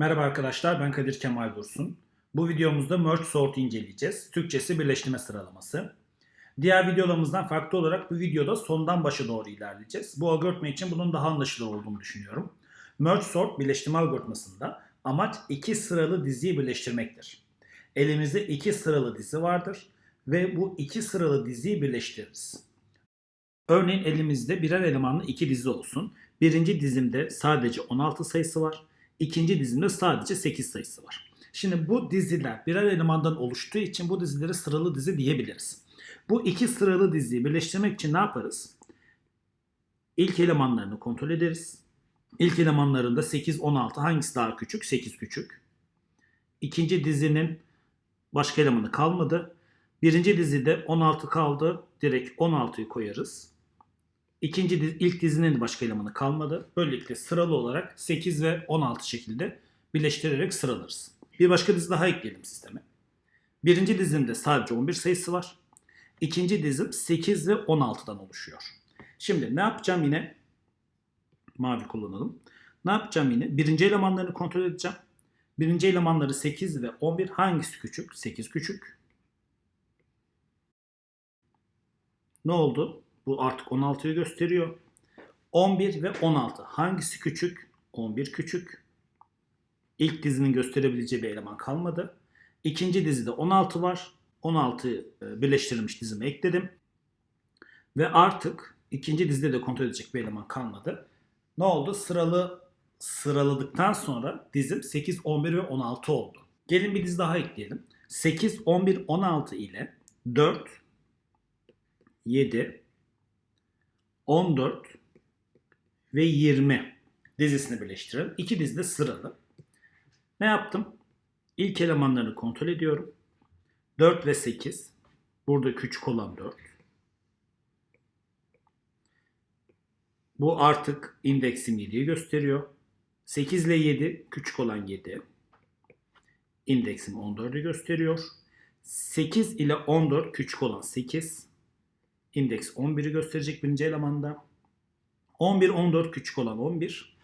Merhaba arkadaşlar ben Kadir Kemal Dursun. Bu videomuzda merge sort inceleyeceğiz. Türkçesi birleştirme sıralaması. Diğer videolarımızdan farklı olarak bu videoda sondan başa doğru ilerleyeceğiz. Bu algoritma için bunun daha anlaşılır olduğunu düşünüyorum. Merge sort birleştirme algoritmasında amaç iki sıralı diziyi birleştirmektir. Elimizde iki sıralı dizi vardır ve bu iki sıralı diziyi birleştiririz. Örneğin elimizde birer elemanlı iki dizi olsun. Birinci dizimde sadece 16 sayısı var. İkinci dizimde sadece 8 sayısı var. Şimdi bu diziler birer elemandan oluştuğu için bu dizileri sıralı dizi diyebiliriz. Bu iki sıralı diziyi birleştirmek için ne yaparız? İlk elemanlarını kontrol ederiz. İlk elemanlarında 8, 16 hangisi daha küçük? 8 küçük. İkinci dizinin başka elemanı kalmadı. Birinci dizide 16 kaldı. Direkt 16'yı koyarız. İkinci ilk dizinin başka elemanı kalmadı. Böylelikle sıralı olarak 8 ve 16 şekilde birleştirerek sıralarız. Bir başka dizi daha ekleyelim sisteme. Birinci dizimde sadece 11 sayısı var. İkinci dizim 8 ve 16'dan oluşuyor. Şimdi ne yapacağım yine? Mavi kullanalım. Ne yapacağım yine? Birinci elemanlarını kontrol edeceğim. Birinci elemanları 8 ve 11 hangisi küçük? 8 küçük. Ne oldu? Bu artık 16'yı gösteriyor. 11 ve 16 hangisi küçük? 11 küçük. İlk dizinin gösterebileceği bir eleman kalmadı. İkinci dizide 16 var. 16 birleştirilmiş dizime ekledim. Ve artık ikinci dizide de kontrol edecek bir eleman kalmadı. Ne oldu? Sıralı sıraladıktan sonra dizim 8, 11 ve 16 oldu. Gelin bir dizi daha ekleyelim. 8, 11, 16 ile 4, 7, 14 ve 20 dizisini birleştirelim. İki dizi de sıralı. Ne yaptım? İlk elemanlarını kontrol ediyorum. 4 ve 8. Burada küçük olan 4. Bu artık indeksim 7'yi gösteriyor. 8 ile 7 küçük olan 7. İndeksim 14'ü gösteriyor. 8 ile 14 küçük olan 8. İndeks 11'i gösterecek birinci elemanda. 11, 14 küçük olan 11.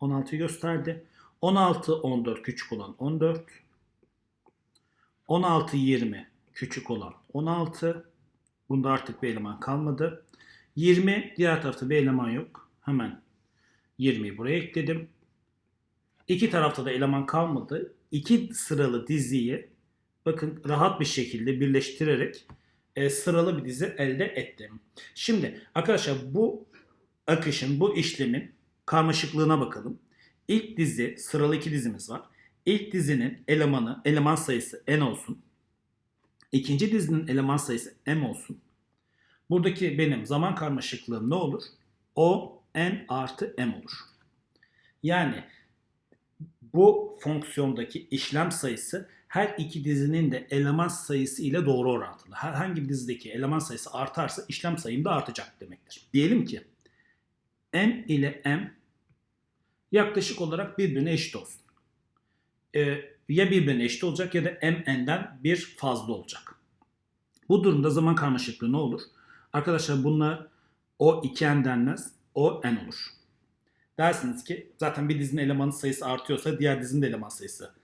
16'yı gösterdi. 16, 14 küçük olan 14. 16, 20 küçük olan 16. Bunda artık bir eleman kalmadı. 20 diğer tarafta bir eleman yok. Hemen 20'yi buraya ekledim. İki tarafta da eleman kalmadı. İki sıralı diziyi bakın rahat bir şekilde birleştirerek e, sıralı bir dizi elde ettim. Şimdi arkadaşlar bu akışın, bu işlemin karmaşıklığına bakalım. İlk dizi, sıralı iki dizimiz var. İlk dizinin elemanı, eleman sayısı n olsun. İkinci dizinin eleman sayısı m olsun. Buradaki benim zaman karmaşıklığım ne olur? O n artı m olur. Yani bu fonksiyondaki işlem sayısı her iki dizinin de eleman sayısı ile doğru orantılı. Herhangi bir dizideki eleman sayısı artarsa işlem sayım da artacak demektir. Diyelim ki n ile m yaklaşık olarak birbirine eşit olsun. Ee, ya birbirine eşit olacak ya da m n'den bir fazla olacak. Bu durumda zaman karmaşıklığı ne olur? Arkadaşlar bunlar o 2n denmez, o n olur. Dersiniz ki zaten bir dizinin elemanı sayısı artıyorsa diğer dizinin de eleman sayısı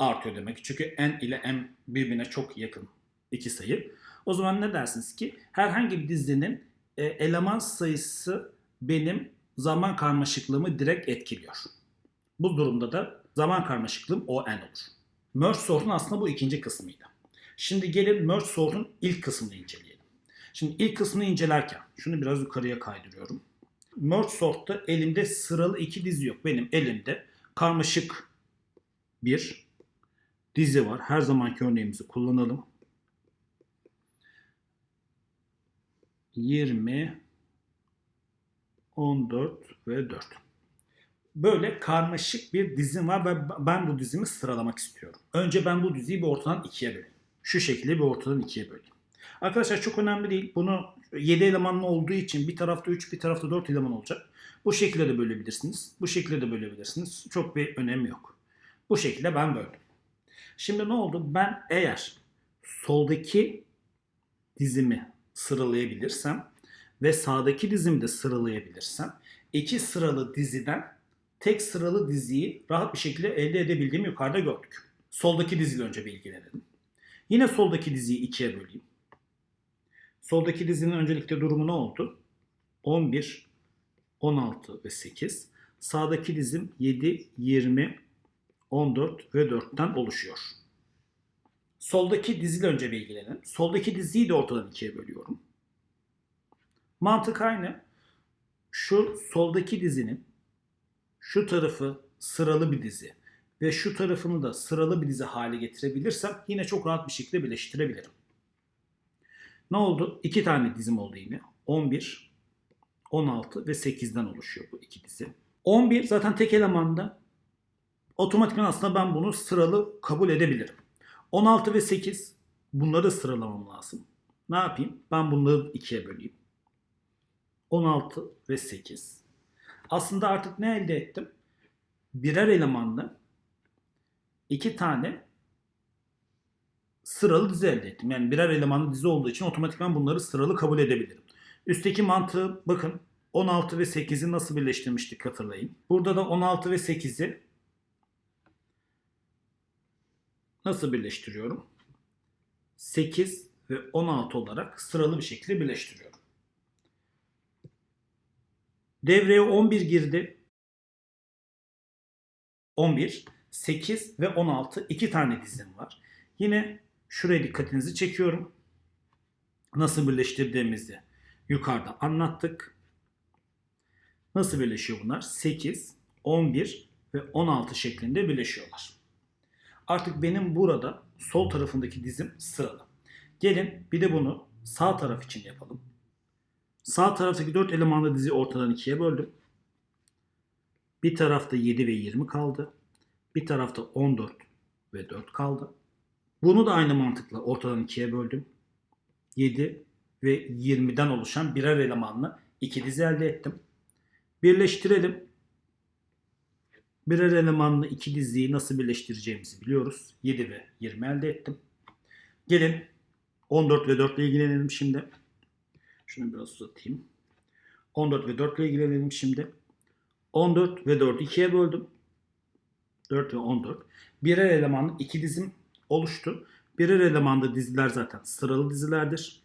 artıyor demek. Çünkü n ile m birbirine çok yakın iki sayı. O zaman ne dersiniz ki herhangi bir dizinin e, eleman sayısı benim zaman karmaşıklığımı direkt etkiliyor. Bu durumda da zaman karmaşıklığım o n olur. Merge sort'un aslında bu ikinci kısmıydı. Şimdi gelin merge sort'un ilk kısmını inceleyelim. Şimdi ilk kısmını incelerken şunu biraz yukarıya kaydırıyorum. Merge sort'ta elimde sıralı iki dizi yok. Benim elimde karmaşık bir dizi var. Her zamanki örneğimizi kullanalım. 20 14 ve 4. Böyle karmaşık bir dizim var ve ben bu dizimi sıralamak istiyorum. Önce ben bu diziyi bir ortadan ikiye böleyim. Şu şekilde bir ortadan ikiye böleyim. Arkadaşlar çok önemli değil. Bunu 7 elemanlı olduğu için bir tarafta 3 bir tarafta 4 eleman olacak. Bu şekilde de bölebilirsiniz. Bu şekilde de bölebilirsiniz. Çok bir önemi yok. Bu şekilde ben böldüm. Şimdi ne oldu? Ben eğer soldaki dizimi sıralayabilirsem ve sağdaki dizimi de sıralayabilirsem iki sıralı diziden tek sıralı diziyi rahat bir şekilde elde edebildiğimi yukarıda gördük. Soldaki diziyle önce bir. Yine soldaki diziyi ikiye böleyim. Soldaki dizinin öncelikle durumu ne oldu? 11, 16 ve 8. Sağdaki dizim 7, 20, 14 ve 4'ten oluşuyor. Soldaki diziyle önce bir. Soldaki diziyi de ortadan ikiye bölüyorum. Mantık aynı. Şu soldaki dizinin şu tarafı sıralı bir dizi ve şu tarafını da sıralı bir dizi hale getirebilirsem yine çok rahat bir şekilde birleştirebilirim. Ne oldu? İki tane dizim oldu yine. 11, 16 ve 8'den oluşuyor bu iki dizi. 11 zaten tek elemanda otomatikman aslında ben bunu sıralı kabul edebilirim. 16 ve 8 bunları sıralamam lazım. Ne yapayım? Ben bunları ikiye böleyim. 16 ve 8. Aslında artık ne elde ettim? Birer elemanlı iki tane sıralı dizi elde ettim. Yani birer elemanlı dizi olduğu için otomatikman bunları sıralı kabul edebilirim. Üstteki mantığı bakın 16 ve 8'i nasıl birleştirmiştik hatırlayın. Burada da 16 ve 8'i nasıl birleştiriyorum? 8 ve 16 olarak sıralı bir şekilde birleştiriyorum. Devreye 11 girdi. 11, 8 ve 16 iki tane dizim var. Yine şuraya dikkatinizi çekiyorum. Nasıl birleştirdiğimizi yukarıda anlattık. Nasıl birleşiyor bunlar? 8, 11 ve 16 şeklinde birleşiyorlar. Artık benim burada sol tarafındaki dizim sıralı. Gelin bir de bunu sağ taraf için yapalım. Sağ taraftaki 4 elemanlı dizi ortadan ikiye böldüm. Bir tarafta 7 ve 20 kaldı. Bir tarafta 14 ve 4 kaldı. Bunu da aynı mantıkla ortadan ikiye böldüm. 7 ve 20'den oluşan birer elemanlı iki dizi elde ettim. Birleştirelim. Birer elemanlı iki diziyi nasıl birleştireceğimizi biliyoruz. 7 ve 20 elde ettim. Gelin 14 ve 4 ile ilgilenelim şimdi. Şunu biraz uzatayım. 14 ve 4 ile ilgilenelim şimdi. 14 ve 4'ü 2'ye böldüm. 4 ve 14. Birer elemanlı iki dizim oluştu. Birer elemanlı diziler zaten sıralı dizilerdir.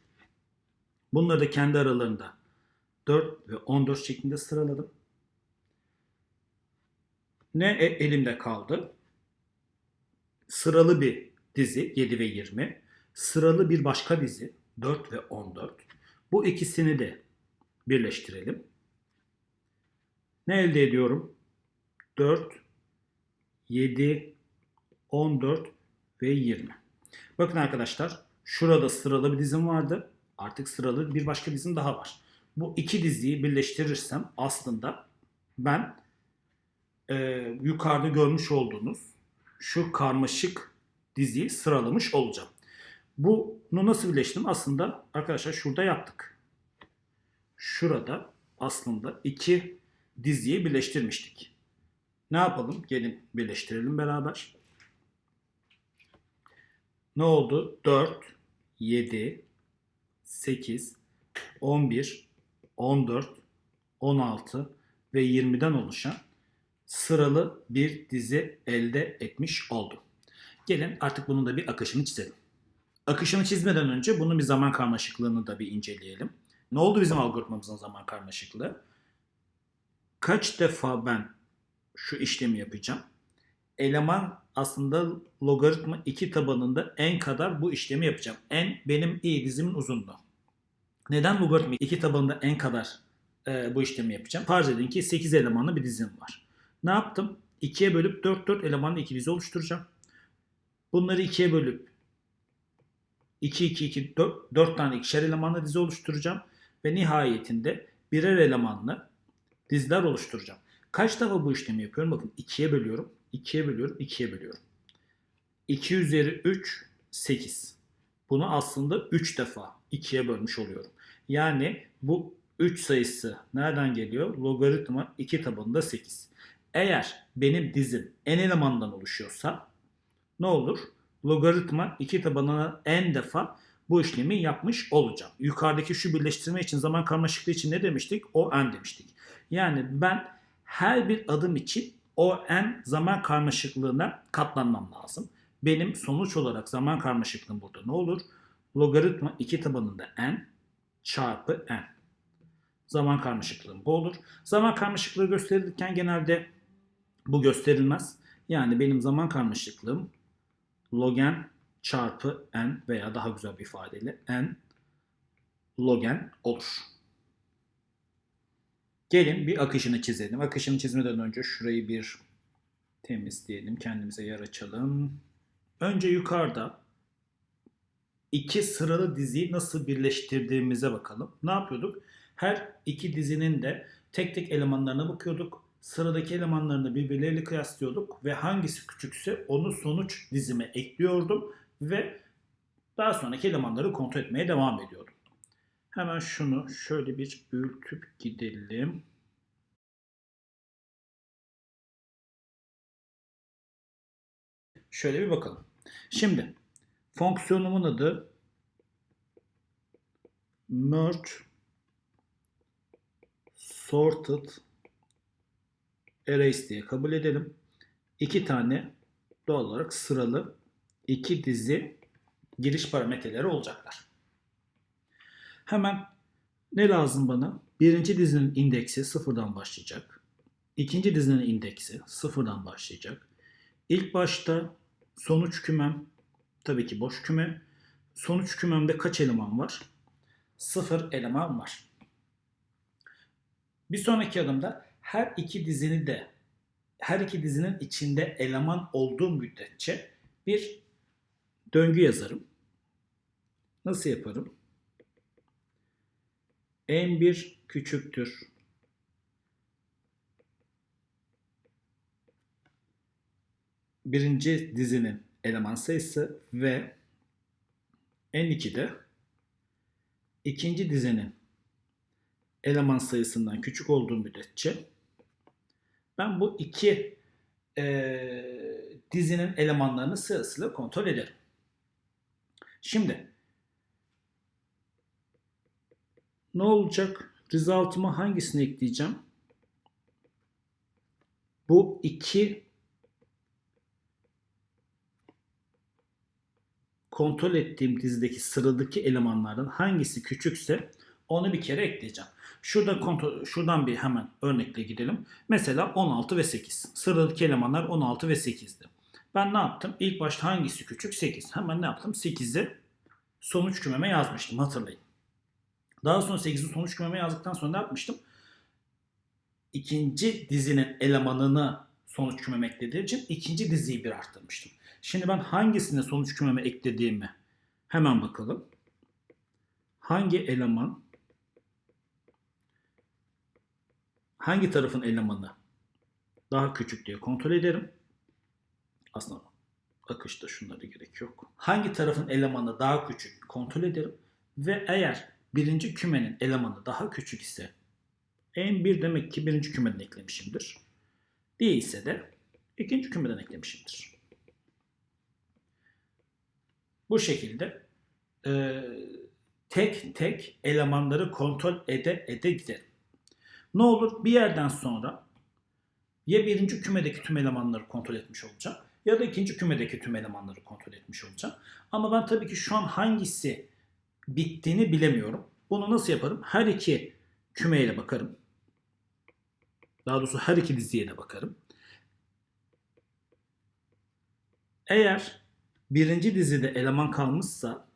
Bunları da kendi aralarında 4 ve 14 şeklinde sıraladım. Ne e- elimde kaldı? Sıralı bir dizi 7 ve 20. Sıralı bir başka dizi 4 ve 14. Bu ikisini de birleştirelim. Ne elde ediyorum? 4, 7, 14 ve 20. Bakın arkadaşlar şurada sıralı bir dizim vardı. Artık sıralı bir başka dizim daha var. Bu iki diziyi birleştirirsem aslında ben e, yukarıda görmüş olduğunuz şu karmaşık diziyi sıralamış olacağım. Bunu nasıl birleştirdim? Aslında arkadaşlar şurada yaptık. Şurada aslında iki diziyi birleştirmiştik. Ne yapalım? Gelin birleştirelim beraber. Ne oldu? 4, 7, 8, 11, 14, 16 ve 20'den oluşan sıralı bir dizi elde etmiş oldum. Gelin artık bunun da bir akışını çizelim. Akışını çizmeden önce bunun bir zaman karmaşıklığını da bir inceleyelim. Ne oldu bizim algoritmamızın zaman karmaşıklığı? Kaç defa ben şu işlemi yapacağım? Eleman aslında logaritma 2 tabanında en kadar bu işlemi yapacağım. En benim i dizimin uzunluğu. Neden logaritma 2 tabanında en kadar e, bu işlemi yapacağım? Farz edin ki 8 elemanlı bir dizim var. Ne yaptım? 2'ye bölüp 4 4 elemanlı iki dizi oluşturacağım. Bunları 2'ye bölüp 2 2 2 4, 4 tane ikişer elemanlı dizi oluşturacağım ve nihayetinde birer elemanlı diziler oluşturacağım. Kaç defa bu işlemi yapıyorum? Bakın 2'ye bölüyorum, 2'ye bölüyorum, 2'ye bölüyorum. 2 üzeri 3 8. Bunu aslında 3 defa 2'ye bölmüş oluyorum. Yani bu 3 sayısı nereden geliyor? Logaritma 2 tabanında 8. Eğer benim dizim n elemandan oluşuyorsa ne olur? Logaritma 2 tabanına n defa bu işlemi yapmış olacağım. Yukarıdaki şu birleştirme için zaman karmaşıklığı için ne demiştik? O n demiştik. Yani ben her bir adım için o n zaman karmaşıklığına katlanmam lazım. Benim sonuç olarak zaman karmaşıklığım burada ne olur? Logaritma 2 tabanında n çarpı n. Zaman karmaşıklığım bu olur. Zaman karmaşıklığı gösterilirken genelde bu gösterilmez. Yani benim zaman karmaşıklığım log n çarpı n veya daha güzel bir ifadeyle n log n olur. Gelin bir akışını çizelim. Akışını çizmeden önce şurayı bir temizleyelim. Kendimize yer açalım. Önce yukarıda iki sıralı diziyi nasıl birleştirdiğimize bakalım. Ne yapıyorduk? Her iki dizinin de tek tek elemanlarına bakıyorduk. Sıradaki elemanlarını birbirleriyle kıyaslıyorduk ve hangisi küçükse onu sonuç dizime ekliyordum ve daha sonraki elemanları kontrol etmeye devam ediyordum. Hemen şunu şöyle bir büyütüp gidelim. Şöyle bir bakalım. Şimdi fonksiyonumun adı merge sorted arrays diye kabul edelim. İki tane doğal olarak sıralı iki dizi giriş parametreleri olacaklar. Hemen ne lazım bana? Birinci dizinin indeksi sıfırdan başlayacak. İkinci dizinin indeksi sıfırdan başlayacak. İlk başta sonuç kümem tabii ki boş küme. Sonuç kümemde kaç eleman var? Sıfır eleman var. Bir sonraki adımda her iki dizini de her iki dizinin içinde eleman olduğu müddetçe bir döngü yazarım. Nasıl yaparım? n1 küçüktür. Birinci dizinin eleman sayısı ve n2'de ikinci dizinin eleman sayısından küçük olduğu müddetçe ben bu iki e, dizinin elemanlarını sırasıyla kontrol ederim. Şimdi ne olacak? Result'ıma hangisini ekleyeceğim? Bu iki kontrol ettiğim dizideki sıradaki elemanlardan hangisi küçükse onu bir kere ekleyeceğim. Şurada kontrol, şuradan bir hemen örnekle gidelim. Mesela 16 ve 8. Sıradaki elemanlar 16 ve 8'di. Ben ne yaptım? İlk başta hangisi küçük? 8. Hemen ne yaptım? 8'i sonuç kümeme yazmıştım hatırlayın. Daha sonra 8'in sonuç kümeme yazdıktan sonra ne yapmıştım? İkinci dizinin elemanını sonuç kümeme eklediğim için ikinci diziyi bir arttırmıştım. Şimdi ben hangisine sonuç kümeme eklediğimi hemen bakalım. Hangi eleman hangi tarafın elemanı daha küçük diye kontrol ederim. Aslında akışta şunlara gerek yok. Hangi tarafın elemanı daha küçük kontrol ederim. Ve eğer birinci kümenin elemanı daha küçük ise en1 demek ki birinci kümeden eklemişimdir. Değilse de ikinci kümeden eklemişimdir. Bu şekilde e, tek tek elemanları kontrol ede ede giderim. Ne olur bir yerden sonra ya birinci kümedeki tüm elemanları kontrol etmiş olacağım ya da ikinci kümedeki tüm elemanları kontrol etmiş olacağım. Ama ben tabii ki şu an hangisi bittiğini bilemiyorum. Bunu nasıl yaparım? Her iki kümeyle bakarım. Daha doğrusu her iki diziye de bakarım. Eğer birinci dizide eleman kalmışsa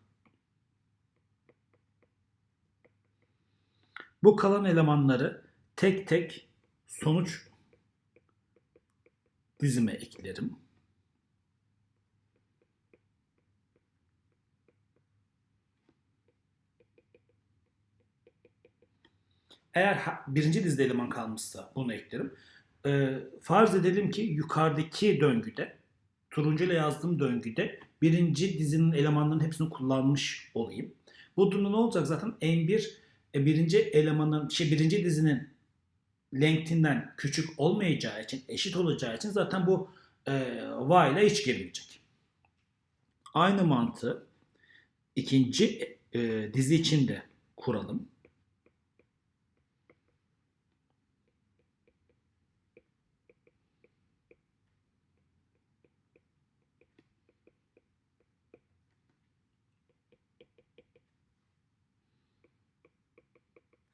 bu kalan elemanları tek tek sonuç dizime eklerim. Eğer birinci dizide eleman kalmışsa bunu eklerim. Ee, farz edelim ki yukarıdaki döngüde, turuncu ile yazdığım döngüde birinci dizinin elemanlarının hepsini kullanmış olayım. Bu durumda ne olacak zaten? N1 e, birinci elemanın, şey birinci dizinin lengthinden küçük olmayacağı için, eşit olacağı için zaten bu e, while'a hiç girmeyecek. Aynı mantığı ikinci e, dizi için de kuralım.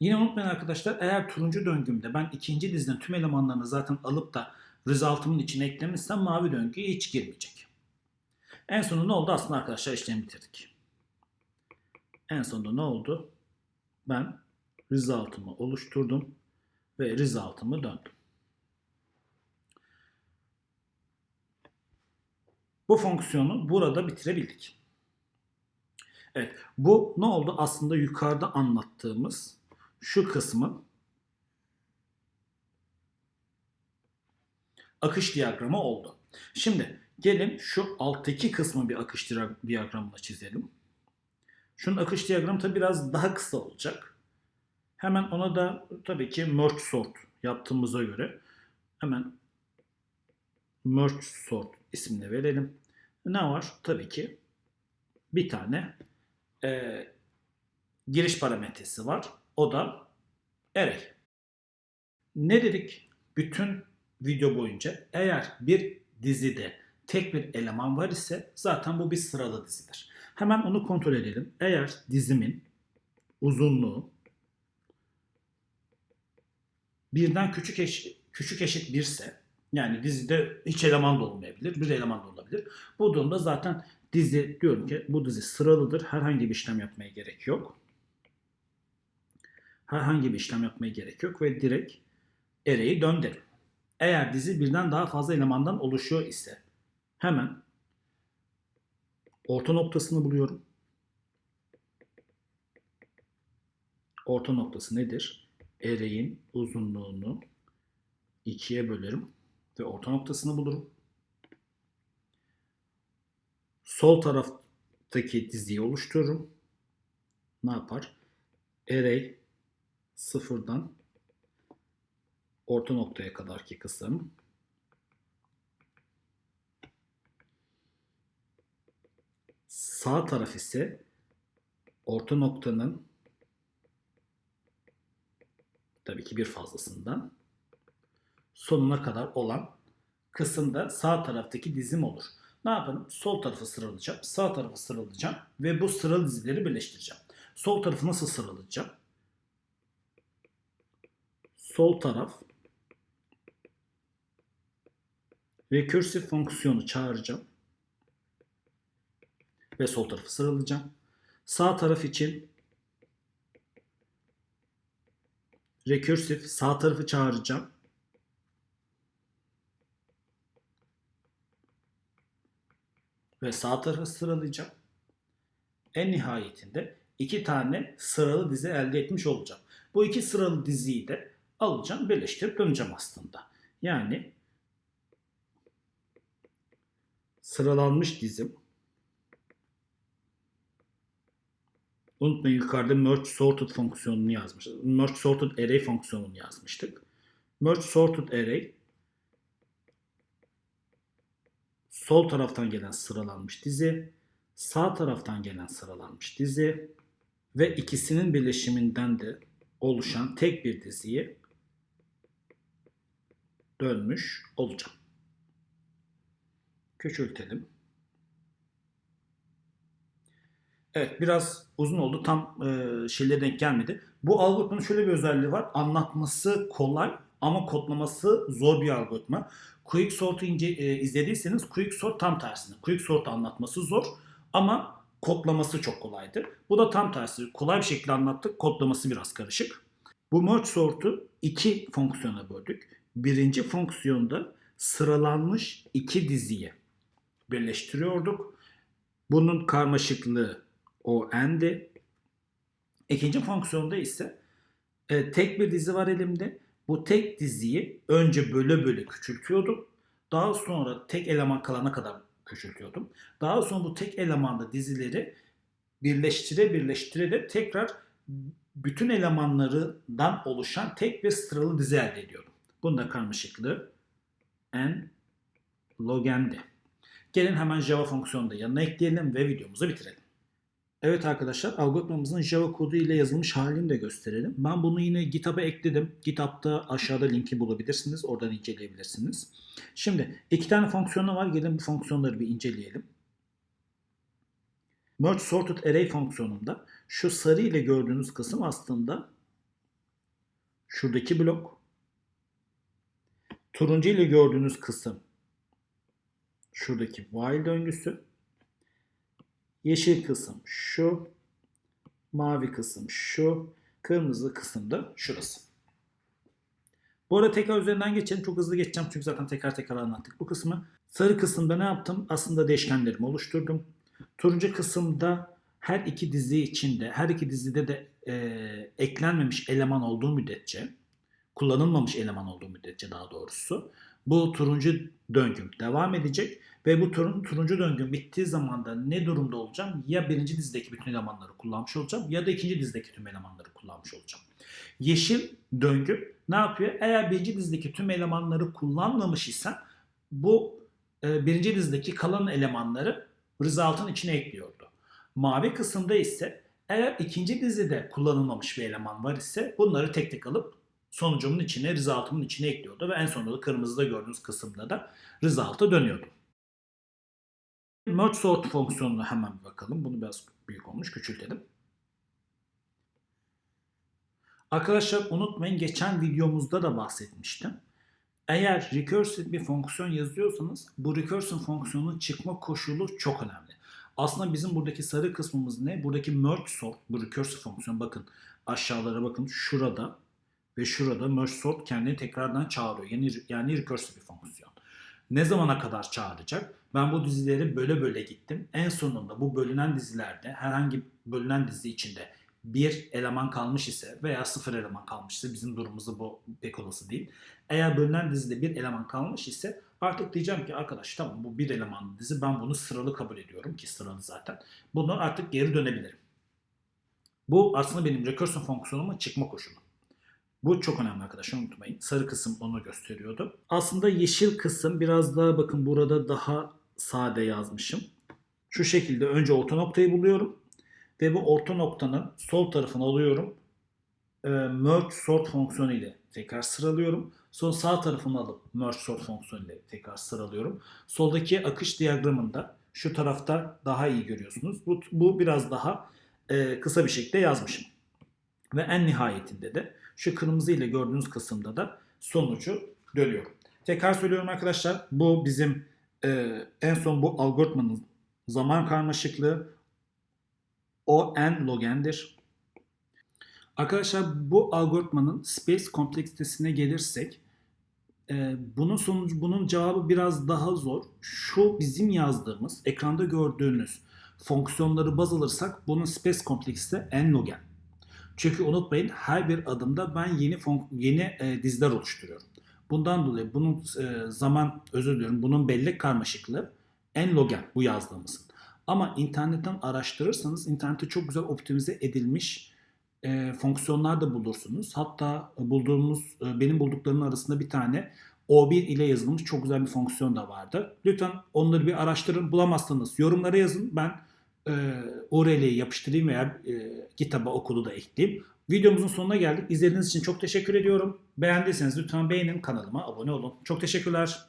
Yine unutmayın arkadaşlar eğer turuncu döngümde ben ikinci dizinin tüm elemanlarını zaten alıp da result'ımın içine eklemişsem mavi döngüye hiç girmeyecek. En sonunda ne oldu? Aslında arkadaşlar işlemi bitirdik. En sonunda ne oldu? Ben result'ımı oluşturdum ve result'ımı döndüm. Bu fonksiyonu burada bitirebildik. Evet, bu ne oldu? Aslında yukarıda anlattığımız şu kısmın akış diyagramı oldu. Şimdi gelin şu alttaki kısmı bir akış diyagramına çizelim. Şunun akış diyagramı tabi biraz daha kısa olacak. Hemen ona da tabii ki merge sort yaptığımıza göre hemen merge sort ismini verelim. Ne var? Tabii ki bir tane e, giriş parametresi var. O da array. Ne dedik? Bütün video boyunca eğer bir dizide tek bir eleman var ise zaten bu bir sıralı dizidir. Hemen onu kontrol edelim. Eğer dizimin uzunluğu birden küçük eşit, küçük eşit birse yani dizide hiç eleman da olmayabilir, bir eleman da olabilir. Bu durumda zaten dizi diyorum ki bu dizi sıralıdır. Herhangi bir işlem yapmaya gerek yok. Herhangi bir işlem yapmaya gerek yok ve direkt array'i döndürün. Eğer dizi birden daha fazla elemandan oluşuyor ise hemen orta noktasını buluyorum. Orta noktası nedir? Array'in uzunluğunu ikiye bölerim ve orta noktasını bulurum. Sol taraftaki diziyi oluştururum. Ne yapar? Array sıfırdan orta noktaya kadarki kısım sağ taraf ise orta noktanın tabii ki bir fazlasından sonuna kadar olan kısımda sağ taraftaki dizim olur. Ne yapalım? Sol tarafı sıralayacağım, sağ tarafı sıralayacağım ve bu sıralı dizileri birleştireceğim. Sol tarafı nasıl sıralayacağım? Sol taraf recursive fonksiyonu çağıracağım ve sol tarafı sıralayacağım. Sağ taraf için recursive sağ tarafı çağıracağım ve sağ tarafı sıralayacağım. En nihayetinde iki tane sıralı dizi elde etmiş olacağım. Bu iki sıralı diziyi de alacağım, birleştirip döneceğim aslında. Yani sıralanmış dizim. Unutmayın yukarıda merge sorted fonksiyonunu yazmıştık. Merge sorted array fonksiyonunu yazmıştık. Merge sorted array sol taraftan gelen sıralanmış dizi, sağ taraftan gelen sıralanmış dizi ve ikisinin birleşiminden de oluşan tek bir diziyi dönmüş olacağım. Küçültelim. Evet biraz uzun oldu. Tam e, şeyle denk gelmedi. Bu algoritmanın şöyle bir özelliği var. Anlatması kolay ama kodlaması zor bir algoritma. Quick Sort'u ince, e, izlediyseniz Quick Sort tam tersine. Quick Sort anlatması zor ama kodlaması çok kolaydı. Bu da tam tersi. Kolay bir şekilde anlattık. Kodlaması biraz karışık. Bu merge sort'u iki fonksiyona böldük. Birinci fonksiyonda sıralanmış iki diziye birleştiriyorduk. Bunun karmaşıklığı o n'di. İkinci fonksiyonda ise e, tek bir dizi var elimde bu tek diziyi önce böle böle küçültüyordum. Daha sonra tek eleman kalana kadar küçültüyordum. Daha sonra bu tek elemanda dizileri birleştire birleştire de tekrar bütün elemanlarından oluşan tek bir sıralı dizi elde ediyorum. Bunun da karmaşıklığı n log n'di. Gelin hemen Java fonksiyonunu da yanına ekleyelim ve videomuzu bitirelim. Evet arkadaşlar algoritmamızın Java kodu ile yazılmış halini de gösterelim. Ben bunu yine GitHub'a ekledim. GitHub'da aşağıda linki bulabilirsiniz. Oradan inceleyebilirsiniz. Şimdi iki tane fonksiyonu var. Gelin bu fonksiyonları bir inceleyelim. Merge Sorted Array fonksiyonunda şu sarı ile gördüğünüz kısım aslında şuradaki blok. Turuncu ile gördüğünüz kısım şuradaki while döngüsü. Yeşil kısım şu. Mavi kısım şu. Kırmızı kısım da şurası. Bu arada tekrar üzerinden geçelim. Çok hızlı geçeceğim çünkü zaten tekrar tekrar anlattık bu kısmı. Sarı kısımda ne yaptım? Aslında değişkenlerimi oluşturdum. Turuncu kısımda her iki dizi içinde, her iki dizide de e, eklenmemiş eleman olduğu müddetçe, kullanılmamış eleman olduğu müddetçe daha doğrusu, bu turuncu döngüm devam edecek ve bu turun, turuncu döngüm bittiği zaman da ne durumda olacağım? Ya birinci dizideki bütün elemanları kullanmış olacağım ya da ikinci dizideki tüm elemanları kullanmış olacağım. Yeşil döngü ne yapıyor? Eğer birinci dizideki tüm elemanları kullanmamış isem bu e, birinci dizideki kalan elemanları result'ın içine ekliyordu. Mavi kısımda ise eğer ikinci dizide kullanılmamış bir eleman var ise bunları tek tek alıp sonucumun içine, result'ımın içine ekliyordu ve en sonunda da kırmızıda gördüğünüz kısımda da result'a dönüyordu. Merge sort fonksiyonuna hemen bir bakalım. Bunu biraz büyük olmuş, küçültelim. Arkadaşlar unutmayın geçen videomuzda da bahsetmiştim. Eğer recursive bir fonksiyon yazıyorsanız bu recursive fonksiyonun çıkma koşulu çok önemli. Aslında bizim buradaki sarı kısmımız ne? Buradaki merge sort, bu recursive fonksiyon bakın aşağılara bakın şurada ve şurada merge sort kendini tekrardan çağırıyor. Yani, yani recursive bir fonksiyon. Ne zamana kadar çağıracak? Ben bu dizileri böyle böyle gittim. En sonunda bu bölünen dizilerde herhangi bölünen dizi içinde bir eleman kalmış ise veya sıfır eleman kalmış ise bizim durumumuzda bu pek olası değil. Eğer bölünen dizide bir eleman kalmış ise artık diyeceğim ki arkadaş tamam bu bir elemanlı dizi ben bunu sıralı kabul ediyorum ki sıralı zaten. Bunu artık geri dönebilirim. Bu aslında benim recursion fonksiyonumun çıkma koşulu. Bu çok önemli arkadaşlar unutmayın. Sarı kısım onu gösteriyordu. Aslında yeşil kısım biraz daha bakın burada daha sade yazmışım. Şu şekilde önce orta noktayı buluyorum ve bu orta noktanın sol tarafını alıyorum. E, merge sort fonksiyonu ile tekrar sıralıyorum. Sonra sağ tarafını alıp merge sort fonksiyonu ile tekrar sıralıyorum. Soldaki akış diyagramında şu tarafta daha iyi görüyorsunuz. Bu, bu biraz daha e, kısa bir şekilde yazmışım. Ve en nihayetinde de şu kırmızı ile gördüğünüz kısımda da sonucu dönüyorum. Tekrar söylüyorum arkadaşlar. Bu bizim e, en son bu algoritmanın zaman karmaşıklığı o n logendir. Arkadaşlar bu algoritmanın space kompleksitesine gelirsek e, bunun sonucu bunun cevabı biraz daha zor. Şu bizim yazdığımız ekranda gördüğünüz fonksiyonları baz alırsak bunun space kompleksite n logen. Çünkü unutmayın her bir adımda ben yeni yeni e, diziler oluşturuyorum. Bundan dolayı bunun e, zaman özür diliyorum bunun bellek karmaşıklığı n logen bu yazdığımızın. Ama internetten araştırırsanız internette çok güzel optimize edilmiş e, fonksiyonlar da bulursunuz. Hatta bulduğumuz e, benim bulduklarımın arasında bir tane O1 ile yazılmış çok güzel bir fonksiyon da vardı. Lütfen onları bir araştırın. Bulamazsanız yorumlara yazın. Ben e, URL'yi yapıştırayım veya e, kitaba okulu da ekleyeyim. Videomuzun sonuna geldik. İzlediğiniz için çok teşekkür ediyorum. Beğendiyseniz lütfen beğenin kanalıma abone olun. Çok teşekkürler.